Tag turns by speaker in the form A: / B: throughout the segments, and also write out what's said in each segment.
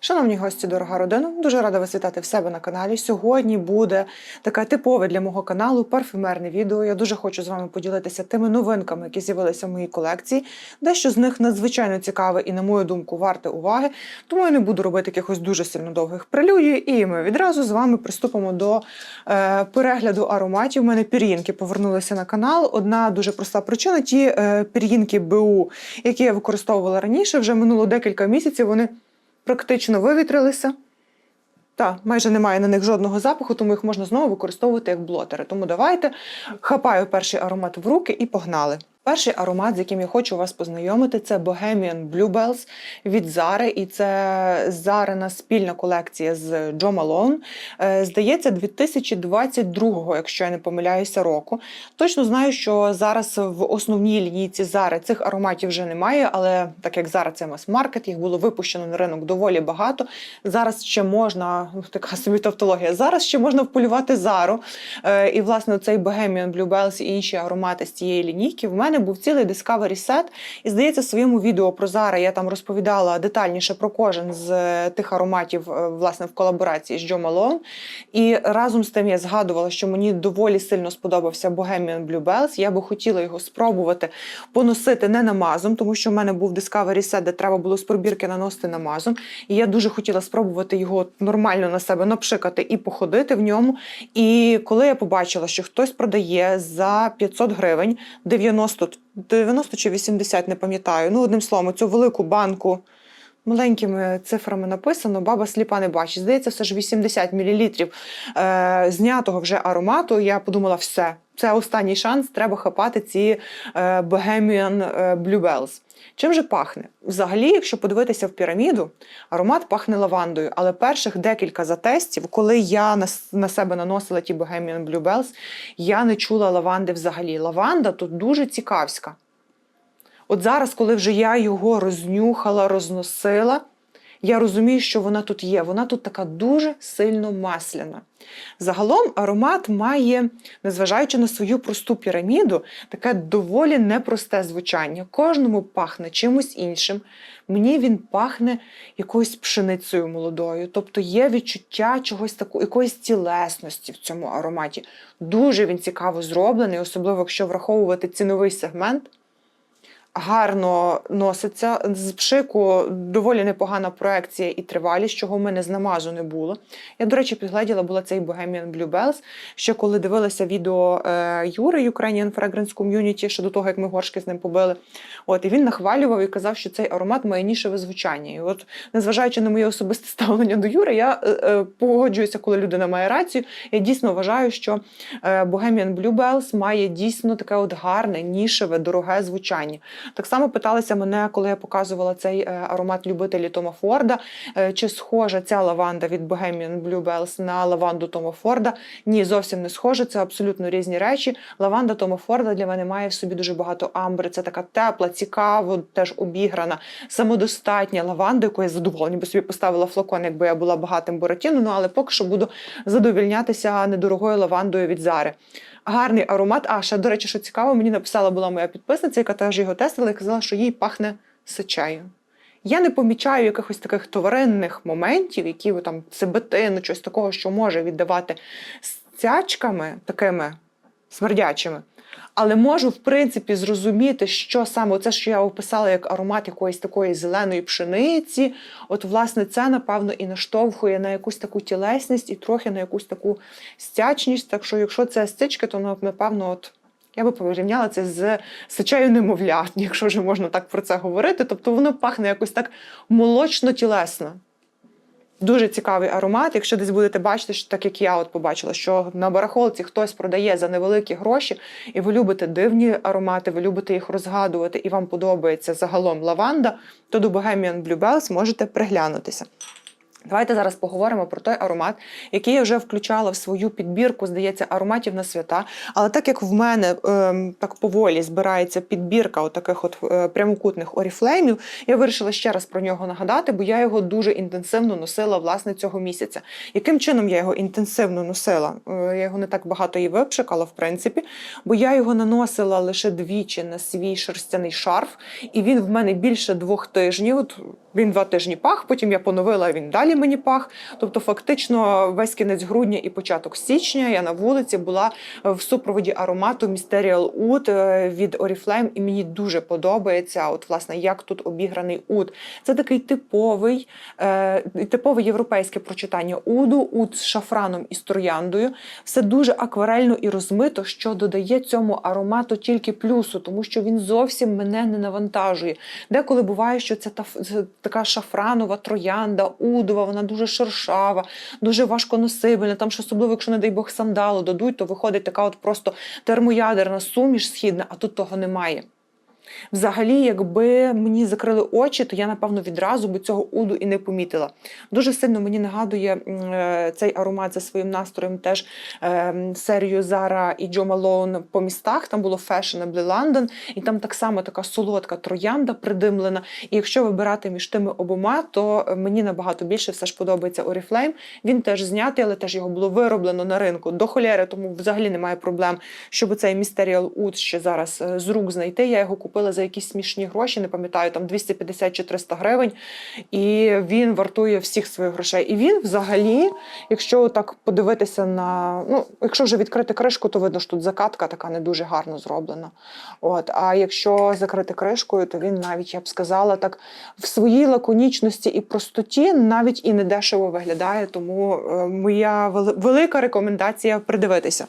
A: Шановні гості, дорога родина, дуже рада вас вітати в себе на каналі. Сьогодні буде таке типове для мого каналу парфюмерне відео. Я дуже хочу з вами поділитися тими новинками, які з'явилися в моїй колекції. Дещо з них надзвичайно цікаве і, на мою думку, варте уваги. Тому я не буду робити якихось дуже сильно довгих прелюдій. І ми відразу з вами приступимо до е, перегляду ароматів. У мене пір'їнки повернулися на канал. Одна дуже проста причина: ті е, пір'їнки БУ, які я використовувала раніше, вже минуло декілька місяців. Вони практично вивітрилися. Та, майже немає на них жодного запаху, тому їх можна знову використовувати як блотери. Тому давайте хапаю перший аромат в руки і погнали. Перший аромат, з яким я хочу вас познайомити, це Bohemian Bluebells від Zara, і це Зарина спільна колекція з Joe Malone. Е, Здається, 2022, якщо я не помиляюся, року. Точно знаю, що зараз в основній лінійці Zara цих ароматів вже немає, але так як зараз це мас-маркет, їх було випущено на ринок доволі багато. Зараз ще можна, ну, така собі тавтологія, зараз ще можна вполювати Зару. Е, І, власне, цей Bohemian Bluebells і інші аромати з цієї лінійки. В мене був цілий Discovery Set. І здається, в своєму відео про Zara я там розповідала детальніше про кожен з е, тих ароматів, е, власне, в колаборації з Joe Malone. І разом з тим я згадувала, що мені доволі сильно сподобався Bohemian Bluebells. Я би хотіла його спробувати поносити не намазом, тому що в мене був Discovery Set, де треба було з пробірки наносити намазом. І я дуже хотіла спробувати його нормально на себе напшикати і походити в ньому. І коли я побачила, що хтось продає за 500 гривень 90, 90 чи 80, не пам'ятаю. Ну, одним словом, цю велику банку. Маленькими цифрами написано, баба сліпа не бачить. Здається, все ж 80 мл е, знятого вже аромату. Я подумала, все, це останній шанс, треба хапати ці е, Bohemian е, Bluebells. Чим же пахне? Взагалі, якщо подивитися в піраміду, аромат пахне лавандою. Але перших декілька затестів, коли я на, на себе наносила ті Bohemian Bluebells, я не чула лаванди взагалі. Лаванда тут дуже цікавська. От зараз, коли вже я його рознюхала, розносила, я розумію, що вона тут є. Вона тут така дуже сильно масляна. Загалом аромат має, незважаючи на свою просту піраміду, таке доволі непросте звучання. Кожному пахне чимось іншим. Мені він пахне якоюсь пшеницею молодою. Тобто є відчуття чогось такого, якоїсь тілесності в цьому ароматі. Дуже він цікаво зроблений, особливо якщо враховувати ціновий сегмент гарно носиться. З пшику доволі непогана проекція і тривалість, чого в мене з намазу не було. Я, до речі, підгледіла була цей Bohemian Bluebells, ще коли дивилася відео е, Юри Ukrainian Fragrance Community, ще до того, як ми горшки з ним побили. От, і він нахвалював і казав, що цей аромат має нішеве звучання. І от, незважаючи на моє особисте ставлення до Юри, я е, е, погоджуюся, коли людина має рацію. Я дійсно вважаю, що Bohemian Bluebells має дійсно таке от гарне, нішеве, дороге звучання. Так само питалися мене, коли я показувала цей е, аромат любителі Тома Форда, е, чи схожа ця лаванда від Bohemian Bluebells на лаванду Тома Форда. Ні, зовсім не схоже, це абсолютно різні речі. Лаванда Тома Форда для мене має в собі дуже багато амбри. Це така тепла, цікава, теж обіграна, самодостатня лаванда, яку я задоволена би собі поставила флакон, якби я була багатим Буратіно, ну але поки що буду задовільнятися недорогою лавандою від Зари. Гарний аромат. А ще, до речі, що цікаво, мені написала була моя підписниця, яка теж його тестила і казала, що їй пахне сичею. Я не помічаю якихось таких тваринних моментів, які там цибетину, щось такого, що може віддавати стячками такими смердячими. Але можу, в принципі, зрозуміти, що саме це, що я описала як аромат якоїсь такої зеленої пшениці. От, власне, це, напевно, і наштовхує на якусь таку тілесність і трохи на якусь таку стячність. Так що, якщо це стички, то ну, напевно, от. Я би порівняла це з сечею немовлят, якщо вже можна так про це говорити. Тобто воно пахне якось так молочно-тілесно. Дуже цікавий аромат. Якщо десь будете бачити, що так як я от побачила, що на барахолці хтось продає за невеликі гроші, і ви любите дивні аромати, ви любите їх розгадувати, і вам подобається загалом лаванда, то до Bohemian Bluebells можете приглянутися. Давайте зараз поговоримо про той аромат, який я вже включала в свою підбірку, здається, ароматів на свята. Але так як в мене ем, так поволі збирається підбірка от е, прямокутних оріфлеймів, я вирішила ще раз про нього нагадати, бо я його дуже інтенсивно носила власне цього місяця. Яким чином я його інтенсивно носила? Е, я його не так багато і випшикала, в принципі, бо я його наносила лише двічі на свій шерстяний шарф, і він в мене більше двох тижнів. От він два тижні пах, потім я поновила, він далі мені пах. Тобто, фактично, весь кінець грудня і початок січня я на вулиці була в супроводі аромату Mysterial Oud е, від Oriflame, і мені дуже подобається, от власне, як тут обіграний уд. Це такий типовий, е, типове європейське прочитання уду, уд з шафраном і з трояндою. Все дуже акварельно і розмито, що додає цьому аромату тільки плюсу, тому що він зовсім мене не навантажує. Деколи буває, що це та це така шафранова троянда, удова, вона дуже шершава, дуже важко носибельна. Там ж особливо, якщо, не дай Бог, сандалу дадуть, то виходить така от просто термоядерна суміш східна, а тут того немає. Взагалі, якби мені закрили очі, то я, напевно, відразу би цього уду і не помітила. Дуже сильно мені нагадує е, цей аромат за своїм настроєм теж е, серію Zara і Джо Малоун по містах. Там було Fashionably London, і там так само така солодка троянда придимлена. І якщо вибирати між тими обома, то мені набагато більше все ж подобається Oriflame. Він теж знятий, але теж його було вироблено на ринку до холєри, тому взагалі немає проблем, щоб цей Oud ще зараз е, з рук знайти. Я його купила за якісь смішні гроші, не пам'ятаю, там 250 чи 300 гривень, і він вартує всіх своїх грошей. І він взагалі, якщо так подивитися на ну, якщо вже відкрити кришку, то видно, що тут закатка така не дуже гарно зроблена. От, а якщо закрити кришкою, то він навіть я б сказала так в своїй лаконічності і простоті навіть і недешево виглядає. Тому е, моя вели- велика рекомендація придивитися.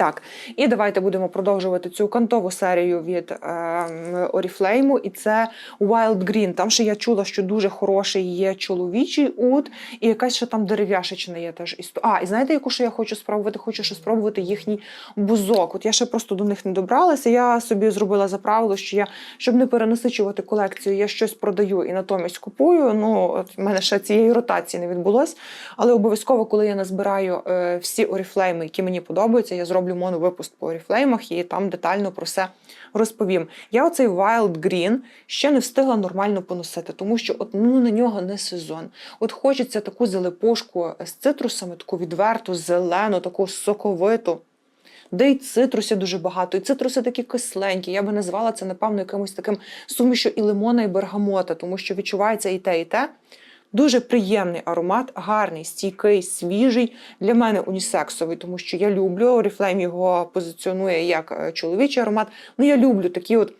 A: Так, і давайте будемо продовжувати цю кантову серію від е, і це Wild Green. Там ще я чула, що дуже хороший є чоловічий ут, і якась ще там дерев'яшечна є теж істо. А, і знаєте, яку ще я хочу спробувати? Хочу ще спробувати їхній бузок. От я ще просто до них не добралася. Я собі зробила за правило, що я, щоб не перенасичувати колекцію, я щось продаю і натомість купую. Ну, от в мене ще цієї ротації не відбулось. Але обов'язково, коли я назбираю е, всі оріфлейми, які мені подобаються, я зроблю моновипуск по оріфлеймах і там детально про все розповім. Я оцей Wild Green ще не встигла нормально поносити, тому що от, ну, на нього не сезон. От хочеться таку залипошку з цитрусами, таку відверту, зелену, таку соковиту. Де й цитрусів дуже багато, і цитруси такі кисленькі. Я би назвала це, напевно, якимось таким сумішю і лимона, і бергамота, тому що відчувається і те, і те. Дуже приємний аромат, гарний, стійкий, свіжий. Для мене унісексовий, тому що я люблю Oriflame його позиціонує як е, чоловічий аромат. Ну я люблю такі от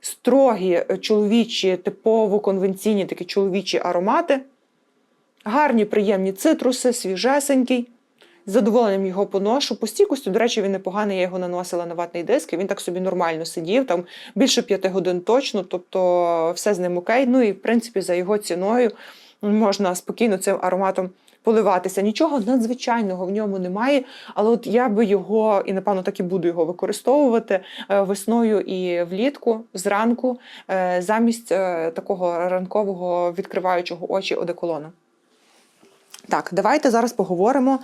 A: строгі е, чоловічі, типово конвенційні такі чоловічі аромати. Гарні, приємні цитруси, свіжесенький. З задоволенням його поношу. По стійкості, до речі, він непоганий. Я його наносила на ватний диск, і він так собі нормально сидів, там більше п'яти годин точно, тобто все з ним окей. Ну і в принципі за його ціною можна спокійно цим ароматом поливатися. Нічого надзвичайного в ньому немає, але от я би його, і напевно так і буду його використовувати е, весною і влітку, зранку, е, замість е, такого ранкового відкриваючого очі одеколону. Так, давайте зараз поговоримо.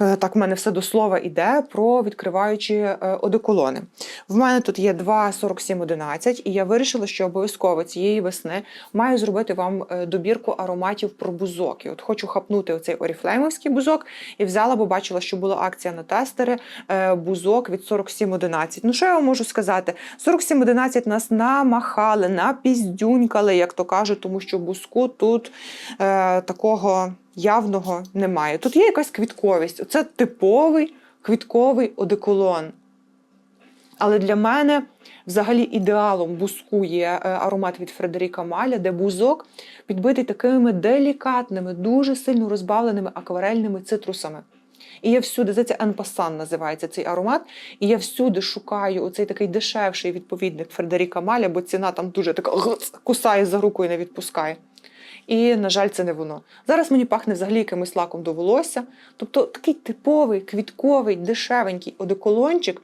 A: е, Так, в мене все до слова іде про відкриваючі е, одеколони. В мене тут є два 4711, і я вирішила, що обов'язково цієї весни маю зробити вам е, добірку ароматів про бузок. І от хочу хапнути оцей оріфлеймовський бузок і взяла, бо бачила, що була акція на тестери бузок від 4711. Ну, що я вам можу сказати? 4711 нас намахали, напіздюнькали, як то кажуть, тому що бузку тут е, такого явного немає. Тут є якась квітковість. Це типовий квітковий одеколон. Але для мене взагалі ідеалом бузку є е, аромат від Фредеріка Маля, де бузок підбитий такими делікатними, дуже сильно розбавленими акварельними цитрусами. І я всюди, за це Енпасан називається цей аромат. І я всюди шукаю оцей такий дешевший відповідник Фредеріка Маля, бо ціна там дуже така кусає за руку і не відпускає. І, на жаль, це не воно. Зараз мені пахне взагалі якимось лаком до волосся. Тобто такий типовий, квітковий, дешевенький одеколончик,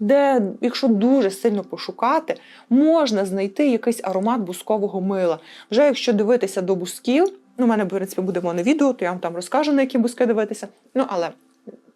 A: де, якщо дуже сильно пошукати, можна знайти якийсь аромат бускового мила. Вже якщо дивитися до бусків, Ну, у мене, в принципі, буде моновідео, то я вам там розкажу, на які буски дивитися. Ну, але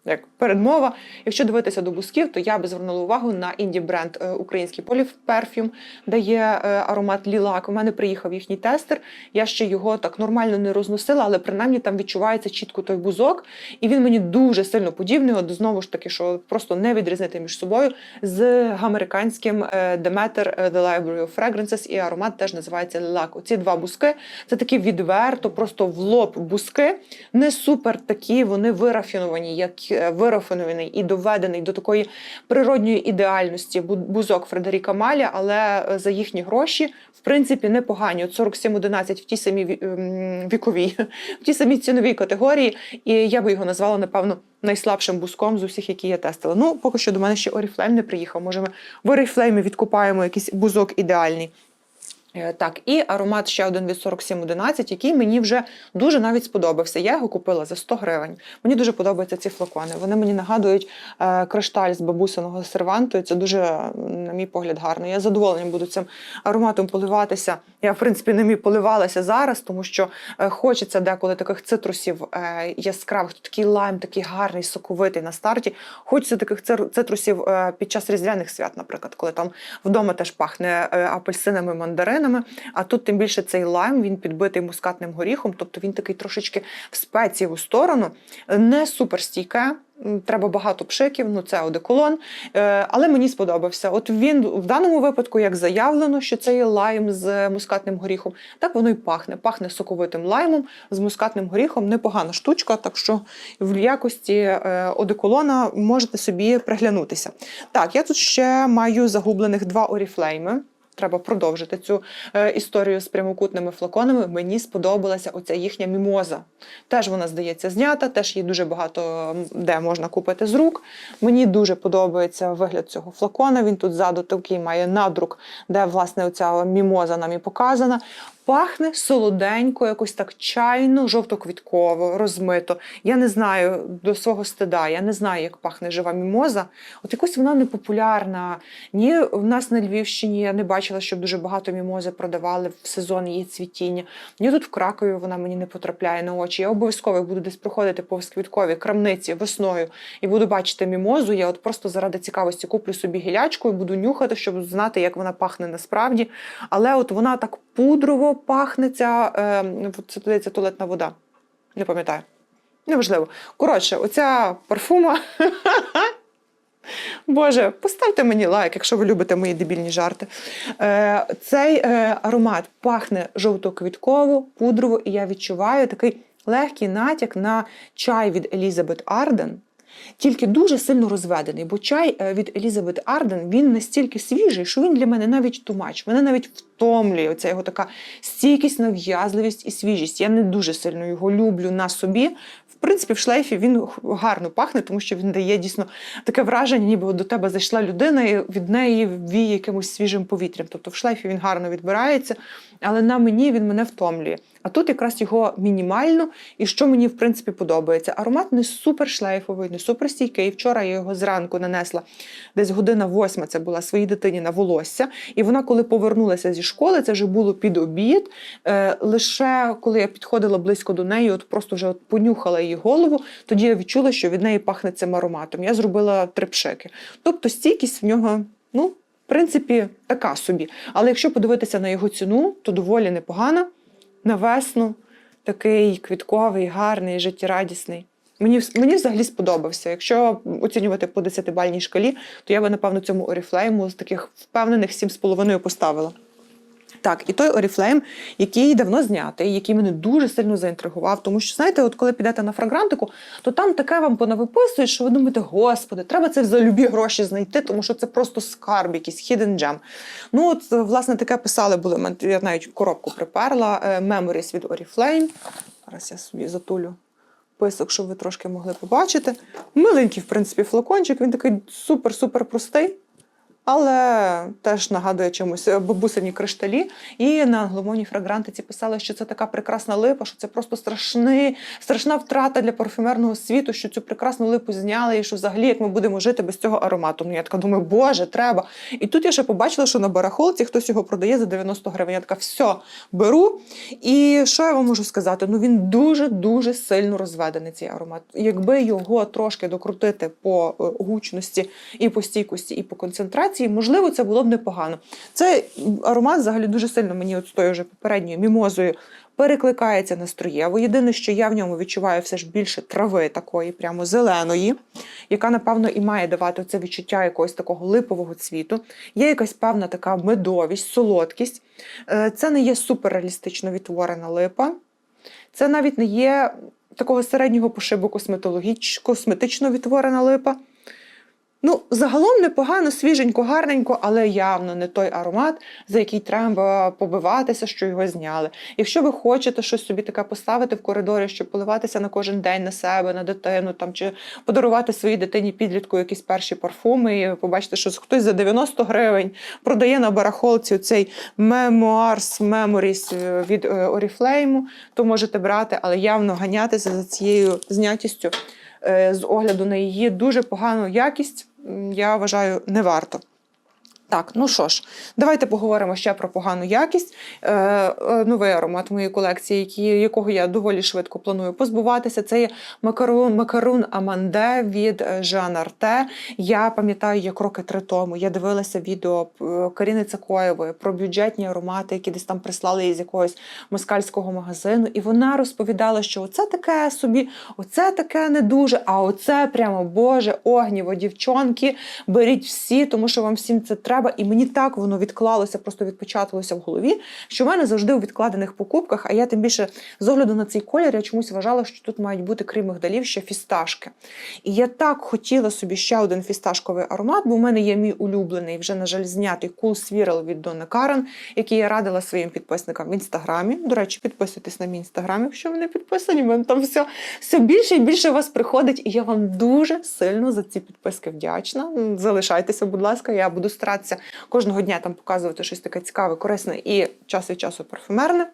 A: як передмова, якщо дивитися до бусків, то я би звернула увагу на інді бренд е, український Polyperfume, де є е, аромат лілак. У мене приїхав їхній тестер. Я ще його так нормально не розносила, але принаймні там відчувається чітко той бузок, і він мені дуже сильно подібний. От знову ж таки, що просто не відрізнити між собою з американським Demeter е, The Library of Fragrances, і аромат теж називається лілак. Оці два буски це такі відверто, просто в лоб буски, не супер такі, вони вирафіновані, як вирафінований і доведений до такої природньої ідеальності бузок Фредеріка Маля, але е, за їхні гроші, в принципі, непогані. От 47-11 в тій самій ем, віковій, в тій самій ціновій категорії, і я би його назвала, напевно, найслабшим буском з усіх, які я тестила. Ну, поки що до мене ще Oriflame не приїхав. Може, ми в Oriflame відкупаємо якийсь бузок ідеальний. Е, Так, і аромат ще один від 4711, який мені вже дуже навіть сподобався. Я його купила за 100 гривень. Мені дуже подобаються ці флакони. Вони мені нагадують е, кришталь з бабусиного серванту, і це дуже, на мій погляд, гарно. Я з задоволенням буду цим ароматом поливатися. Я, в принципі, ними поливалася зараз, тому що е, хочеться деколи таких цитрусів яскравих. Тут такий лайм, такий гарний, соковитий на старті. Хочеться таких цитрусів під час різдвяних свят, наприклад, коли там вдома теж пахне апельсинами, мандаринами. А тут тим більше цей лайм, він підбитий мускатним горіхом, тобто він такий трошечки в спецієву сторону, не суперстійке. Треба багато пшиків, ну це одеколон. Е, але мені сподобався. От він в даному випадку, як заявлено, що це є лайм з мускатним горіхом, так воно і пахне. Пахне соковитим лаймом з мускатним горіхом. Непогана штучка, так що в якості е, одеколона можете собі приглянутися. Так, я тут ще маю загублених два оріфлейми. Треба продовжити цю е, історію з прямокутними флаконами. Мені сподобалася оця їхня мімоза. Теж вона, здається, знята, теж її дуже багато де можна купити з рук. Мені дуже подобається вигляд цього флакона. Він тут ззаду такий має надрук, де власне оця мімоза нам і показана. Пахне солоденько, якось так чайно, жовто-квітково, розмито. Я не знаю до свого стида, я не знаю, як пахне жива мімоза. От якось вона не популярна. Ні, в нас на Львівщині я не бачила, щоб дуже багато мімози продавали в сезон її цвітіння. Ні, тут в Кракові вона мені не потрапляє на очі. Я обов'язково буду десь проходити повз квіткові крамниці весною і буду бачити мімозу. Я от просто заради цікавості куплю собі гілячку і буду нюхати, щоб знати, як вона пахне насправді. Але от вона так пудрово пахне ця, е, це здається, туалетна вода. Не пам'ятаю. Неважливо. Коротше, оця парфума. Боже, поставте мені лайк, якщо ви любите мої дебільні жарти. Е, цей е, аромат пахне жовто-квітково, пудрово, і я відчуваю такий легкий натяк на чай від Елізабет Арден. Тільки дуже сильно розведений, бо чай е, від Елізабет Арден він настільки свіжий, що він для мене навіть тумач. Мене навіть втомлює оця його така стійкість, нав'язливість і свіжість. Я не дуже сильно його люблю на собі. В принципі, в шлейфі він гарно пахне, тому що він дає дійсно таке враження, ніби до тебе зайшла людина, і від неї віє якимось свіжим повітрям. Тобто в шлейфі він гарно відбирається, але на мені він мене втомлює. А тут якраз його мінімально, і що мені в принципі подобається. Аромат не супер шлейфовий, не супер стійкий. Вчора я його зранку нанесла десь година восьма. Це була своїй дитині на волосся. І вона, коли повернулася зі школи, це вже було під обід. Е, лише коли я підходила близько до неї, от просто вже от понюхала її голову, тоді я відчула, що від неї пахне цим ароматом. Я зробила три пшики. Тобто стійкість в нього, ну. В принципі, така собі. Але якщо подивитися на його ціну, то доволі непогана. На весну такий квітковий, гарний, життєрадісний. Мені, мені взагалі сподобався. Якщо оцінювати по 10-бальній шкалі, то я би, напевно, цьому Oriflame з таких впевнених 7,5 поставила. Так, і той Oriflame, який давно знятий, який мене дуже сильно заінтригував. Тому що, знаєте, от коли підете на фрагрантику, то там таке вам понавиписують, що ви думаєте, господи, треба це за любі гроші знайти, тому що це просто скарб, якийсь hidden gem. Ну, от, власне, таке писали були. Я навіть коробку приперла е, Memories від Oriflame. Зараз я собі затулю писок, щоб ви трошки могли побачити. Миленький, в принципі, флакончик, він такий супер-супер простий. Але теж нагадує чомусь е, бабусині кришталі. І на англомовній фрагрантиці писали, що це така прекрасна липа, що це просто страшний, страшна втрата для парфюмерного світу, що цю прекрасну липу зняли, і що взагалі як ми будемо жити без цього аромату. Ну я така думаю, боже, треба. І тут я ще побачила, що на барахолці хтось його продає за 90 гривень. Я така, все, беру. І що я вам можу сказати? Ну він дуже дуже сильно розведений цей аромат. Якби його трошки докрутити по е, гучності і по стійкості, і по концентрації, можливо, це було б непогано. Цей аромат взагалі дуже сильно мені от з тою вже попередньою мімозою. Перекликається настроєво. Єдине, що я в ньому відчуваю все ж більше трави такої, прямо зеленої, яка, напевно, і має давати це відчуття якогось такого липового цвіту. Є якась певна така медовість, солодкість. Е, Це не є суперреалістично відтворена липа. Це навіть не є такого середнього пошибу косметологіч... косметично відтворена липа. Ну, загалом непогано, свіженько, гарненько, але явно не той аромат, за який треба побиватися, що його зняли. Якщо ви хочете щось собі таке поставити в коридорі, щоб поливатися на кожен день на себе, на дитину, там чи подарувати своїй дитині підлітку якісь перші парфуми, і побачите, що хтось за 90 гривень продає на барахолці цей Memoirs Memories від е, Oriflame, то можете брати, але явно ганятися за цією знятістю е, з огляду на її дуже погану якість, я вважаю, не варто. Так, ну що ж, давайте поговоримо ще про погану якість. Е, е, новий аромат моєї колекції, які, якого я доволі швидко планую позбуватися. Це є макарон, макарун Аманде від Жан Арте. Я пам'ятаю, як роки три тому я дивилася відео е, Каріни Цакоєвої про бюджетні аромати, які десь там прислали її з якогось москальського магазину. І вона розповідала, що оце таке собі, оце таке не дуже, а оце прямо Боже, огніво, дівчонки, беріть всі, тому що вам всім це треба. І мені так воно відклалося, просто відпечаталося в голові, що в мене завжди у відкладених покупках, а я тим більше з огляду на цей колір, я чомусь вважала, що тут мають бути, крім мигдалів, ще фісташки. І я так хотіла собі ще один фісташковий аромат, бо в мене є мій улюблений, вже, на жаль, знятий Cool Swirl від Донни Карен, який я радила своїм підписникам в інстаграмі. До речі, підписуйтесь на мій інстаграм, якщо ви не підписані, в мене там все, все більше і більше вас приходить. І я вам дуже сильно за ці підписки вдячна. Залишайтеся, будь ласка, я буду старатися кожного дня там показувати щось таке цікаве, корисне і час від часу парфюмерне.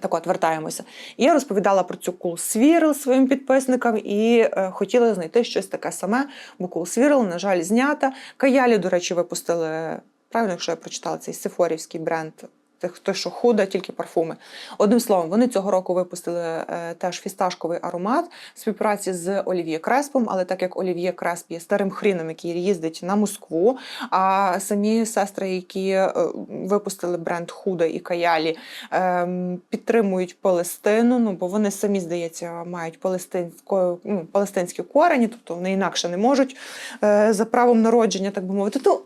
A: Так от, вертаємося. Я розповідала про цю Swirl своїм підписникам і е, хотіла знайти щось таке саме, бо Swirl, на жаль, знята. Каялі, до речі, випустили, правильно, якщо я прочитала цей сифорівський бренд. Тих, той, що худа, тільки парфуми. Одним словом, вони цього року випустили е, теж фісташковий аромат в співпраці з Олів'є Креспом, але так як Олів'є Кресп є старим хріном, який їздить на Москву, а самі сестри, які е, випустили бренд Худа і Каялі, ем, підтримують Палестину, ну бо вони самі, здається, мають палестинсько, ну, палестинські корені, тобто вони інакше не можуть е, за правом народження, так би мовити. То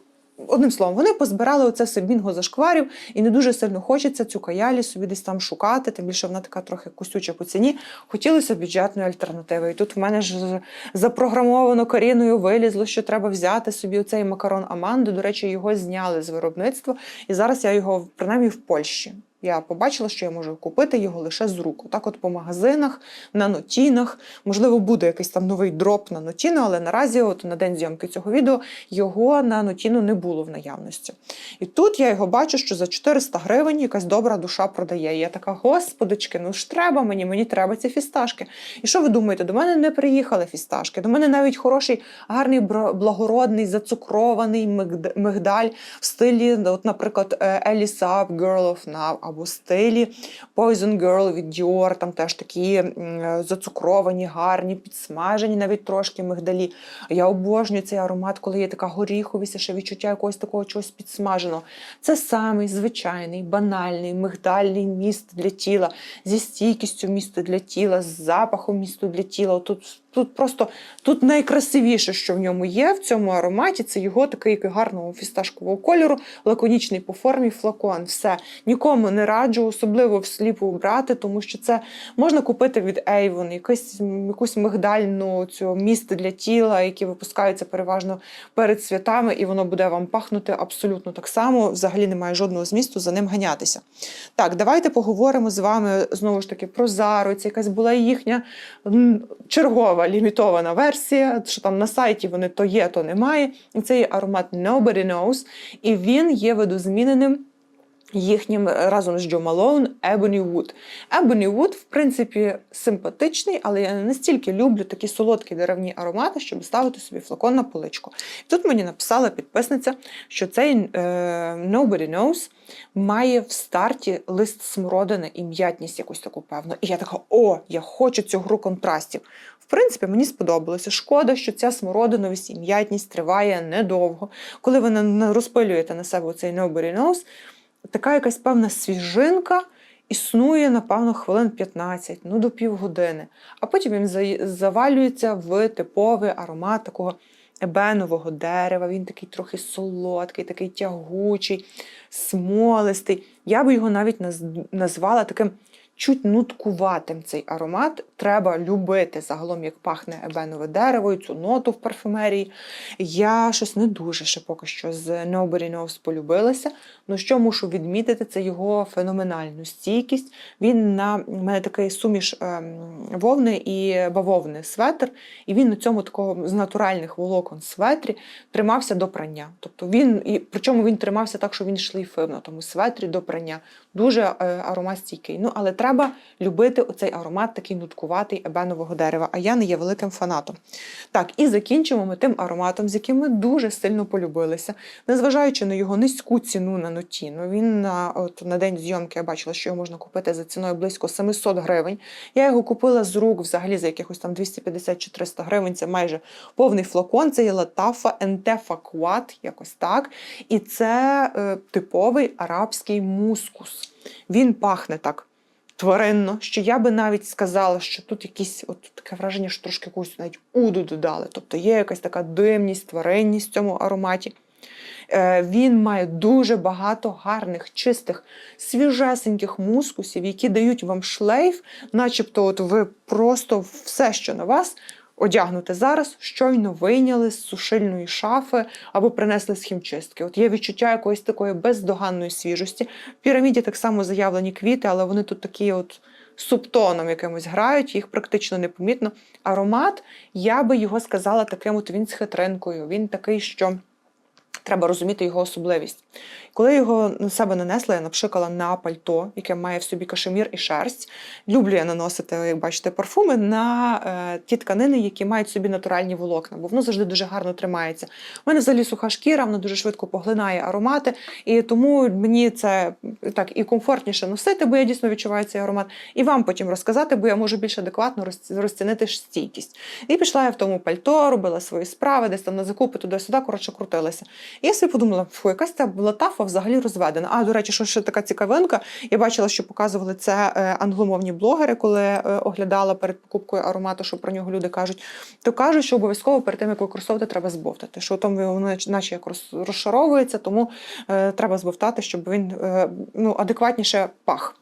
A: Одним словом, вони позбирали оце все бінго зашкварів, і не дуже сильно хочеться цю каялі собі десь там шукати, тим більше вона така трохи косюча по ціні. Хотілося бюджетної альтернативи. І тут в мене ж запрограмовано коріною вилізло, що треба взяти собі оцей макарон Аманду. До речі, його зняли з виробництва, і зараз я його принаймні в Польщі. Я побачила, що я можу купити його лише з рук. Так, от по магазинах, на нотінах. Можливо, буде якийсь там новий дроп на нотіну, але наразі, от на день зйомки цього відео, його на нотіну не було в наявності. І тут я його бачу, що за 400 гривень якась добра душа продає. І я така, господички, ну ж треба мені, мені треба ці фісташки. І що ви думаєте? До мене не приїхали фісташки. До мене навіть хороший, гарний, благородний, зацукрований мигдаль в стилі, от, наприклад, е, Elisa Girl of Now, або стилі Poison Girl від Dior, там теж такі зацукровані, гарні, підсмажені навіть трошки мигдалі. Я обожнюю цей аромат, коли є така горіховість, ще відчуття якогось такого чогось підсмаженого. Це самий звичайний, банальний, мигдальний міст для тіла, зі стійкістю місту для тіла, з запахом місту для тіла. Тут Тут просто тут найкрасивіше, що в ньому є в цьому ароматі, це його такий гарного фісташкового кольору, лаконічний по формі флакон. Все нікому не раджу, особливо всліпу брати, тому що це можна купити від Avon, якусь, якусь мигдальну цю міст для тіла, які випускаються переважно перед святами, і воно буде вам пахнути абсолютно так само. Взагалі немає жодного змісту за ним ганятися. Так, давайте поговоримо з вами знову ж таки про Зару. Це якась була їхня чергова цікава лімітована версія, що там на сайті вони то є, то немає. І це є аромат Nobody Knows, і він є видозміненим їхнім разом з Джо Малоун Ebony Wood. Ebony Wood, в принципі, симпатичний, але я не настільки люблю такі солодкі деревні аромати, щоб ставити собі флакон на поличку. Тут мені написала підписниця, що цей е, Nobody Knows має в старті лист смородини і м'ятність якусь таку певну. І я така: о, я хочу цю гру контрастів. Принципі, мені сподобалося. Шкода, що ця смородиновість і м'ятність триває недовго. Коли ви розпилюєте на себе цей Nobody Knows, така якась певна свіжинка існує, напевно, хвилин 15, ну до півгодини. А потім він завалюється в типовий аромат такого ебенового дерева. Він такий трохи солодкий, такий тягучий, смолистий. Я би його навіть назвала таким. Чуть нуткуватим цей аромат. Треба любити загалом, як пахне ебенове дерево, і цю ноту в парфумерії. Я щось не дуже ще поки що з Nobody Knows полюбилася. Ну що мушу відмітити, це його феноменальну стійкість. Він на в мене такий суміш ем, вовни і бавовни светр, і він на цьому такого з натуральних волокон светрі тримався до прання. Тобто він, і причому він тримався так, що він шлейфив на тому светрі до прання. Дуже е, аромат стійкий. Ну, але треба любити оцей аромат такий нуткуватий ебенового дерева, а я не є великим фанатом. Так, і закінчимо ми тим ароматом, з яким ми дуже сильно полюбилися, незважаючи на його низьку ціну на ноті. Ну, він на, от, на день зйомки я бачила, що його можна купити за ціною близько 700 гривень. Я його купила з рук взагалі за якихось там 250 чи 300 гривень. Це майже повний флакон. Це є Латафа Ентефа Куат, якось так. І це е, типовий арабський мускус. Він пахне так тваринно, що я би навіть сказала, що тут якісь от таке враження, що трошки якусь навіть уду додали. Тобто є якась така димність, тваринність в цьому ароматі. Е, Він має дуже багато гарних, чистих, свіжесеньких мускусів, які дають вам шлейф, начебто, от ви просто все, що на вас, одягнуте зараз, щойно вийняли з сушильної шафи або принесли з хімчистки. От є відчуття якоїсь такої бездоганної свіжості. В піраміді так само заявлені квіти, але вони тут такі от. Субтоном якимось грають, їх практично непомітно. Аромат, я би його сказала таким, от він з хитринкою. Він такий, що треба розуміти його особливість. Коли його на себе нанесла, я напшикала на пальто, яке має в собі кашемір і шерсть. Люблю я наносити, як бачите, парфуми на е, ті тканини, які мають собі натуральні волокна, бо воно завжди дуже гарно тримається. У мене взагалі суха шкіра, вона дуже швидко поглинає аромати, і тому мені це так і комфортніше носити, бо я дійсно відчуваю цей аромат, і вам потім розказати, бо я можу більш адекватно розцінити стійкість. І пішла я в тому пальто, робила свої справи, десь там на закупи туди-сюди, коротше, крутилася. І я собі подумала, фу, якась ця латафа взагалі розведена. А, до речі, що ще така цікавинка. Я бачила, що показували це е, англомовні блогери, коли е, оглядала перед покупкою аромату, що про нього люди кажуть. То кажуть, що обов'язково перед тим, як використовувати, треба збовтати. Що там воно наче як розшаровується, тому е, треба збовтати, щоб він ну, адекватніше пах.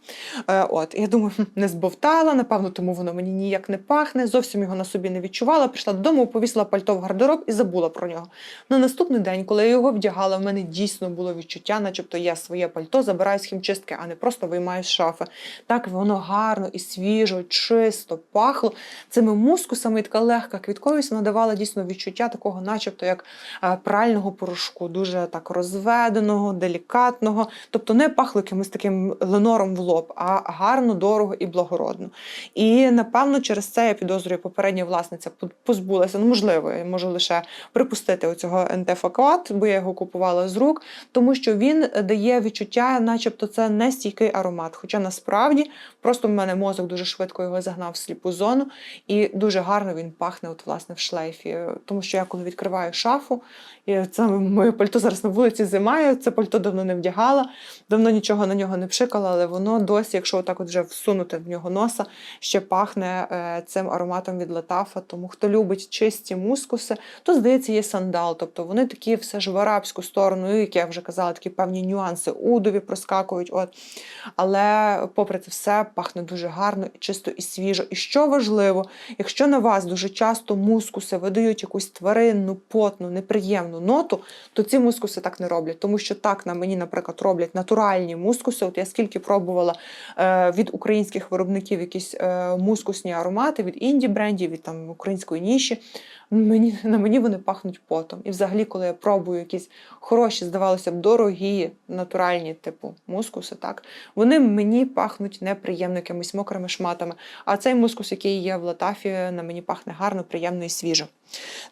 A: От, я думаю, не збовтала, напевно, тому воно мені ніяк не пахне, зовсім його на собі не відчувала. Прийшла додому, повісила пальто в гардероб і забула про нього. На наступний день, коли його вдягала, в мене дійсно було відчуття, начебто я своє пальто забираю з хімчистки, а не просто виймаю з шафи. Так воно гарно і свіжо, чисто пахло цими мускусами, і така легка квітковість надавала дійсно відчуття такого, начебто, як е, прального порошку, дуже так розведеного, делікатного. Тобто не пахло якимось таким ленором в лоб, а гарно, дорого і благородно. І напевно через це я підозрюю, попередня власниця позбулася. Ну, можливо, я можу лише припустити оцього ентефакуат, бо я його купувала з рук, тому що він дає відчуття, начебто це не стійкий аромат. Хоча насправді просто в мене мозок дуже швидко його загнав в сліпу зону, і дуже гарно він пахне, от власне в шлейфі. Тому що я коли відкриваю шафу, і це моє пальто зараз на вулиці зима, це пальто давно не вдягала, давно нічого на нього не пшикала, але воно досі, якщо отак от вже всунути в нього носа, ще пахне е, цим ароматом від Латафа. Тому хто любить чисті мускуси, то здається, є сандал. Тобто вони такі все ж арабську сторону, як я вже казала, такі певні нюанси удові проскакують. От. Але, попри це все, пахне дуже гарно, чисто і свіжо. І що важливо, якщо на вас дуже часто мускуси видають якусь тваринну, потну, неприємну ноту, то ці мускуси так не роблять. Тому що так на мені, наприклад, роблять натуральні мускуси. От я скільки пробувала е, від українських виробників якісь е, мускусні аромати, від інді брендів, від там української ніші. Мені, на мені вони пахнуть потом. І взагалі, коли я пробую якісь хороші, здавалося б, дорогі, натуральні, типу мускуси, так, вони мені пахнуть неприємно якимись мокрими шматами. А цей мускус, який є в латафі, на мені пахне гарно, приємно і свіжо.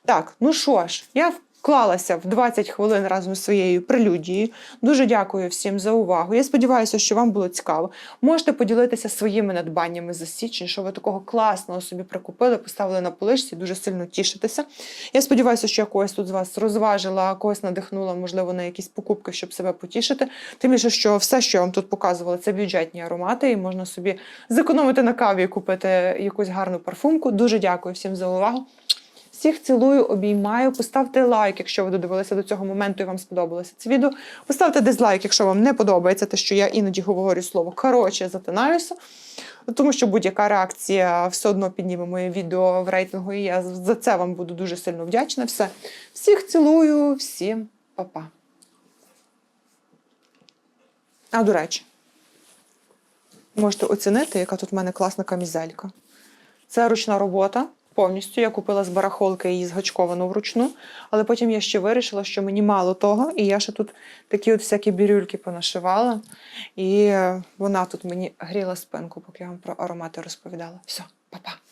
A: Так, ну що ж, я вклалася в 20 хвилин разом з своєю прелюдією. Дуже дякую всім за увагу. Я сподіваюся, що вам було цікаво. Можете поділитися своїми надбаннями за січень, що ви такого класного собі прикупили, поставили на поличці, дуже сильно тішитеся. Я сподіваюся, що я когось тут з вас розважила, когось надихнула, можливо, на якісь покупки, щоб себе потішити. Тим більше, що все, що я вам тут показувала, це бюджетні аромати, і можна собі зекономити на каві і купити якусь гарну парфумку. Дуже дякую всім за увагу. Всіх цілую, обіймаю. Поставте лайк, якщо ви додивилися до цього моменту і вам сподобалося це відео. Поставте дизлайк, якщо вам не подобається те, що я іноді говорю слово коротше, затинаюся. Тому що будь-яка реакція все одно підніме моє відео в рейтингу, і я за це вам буду дуже сильно вдячна. Все. Всіх цілую, всім па-па. А до речі, можете оцінити, яка тут в мене класна камізелька. Це ручна робота повністю. Я купила з барахолки її згачковану вручну, але потім я ще вирішила, що мені мало того, і я ще тут такі от всякі бірюльки понашивала. І е, вона тут мені гріла спинку, поки я вам про аромати розповідала. Все, па-па.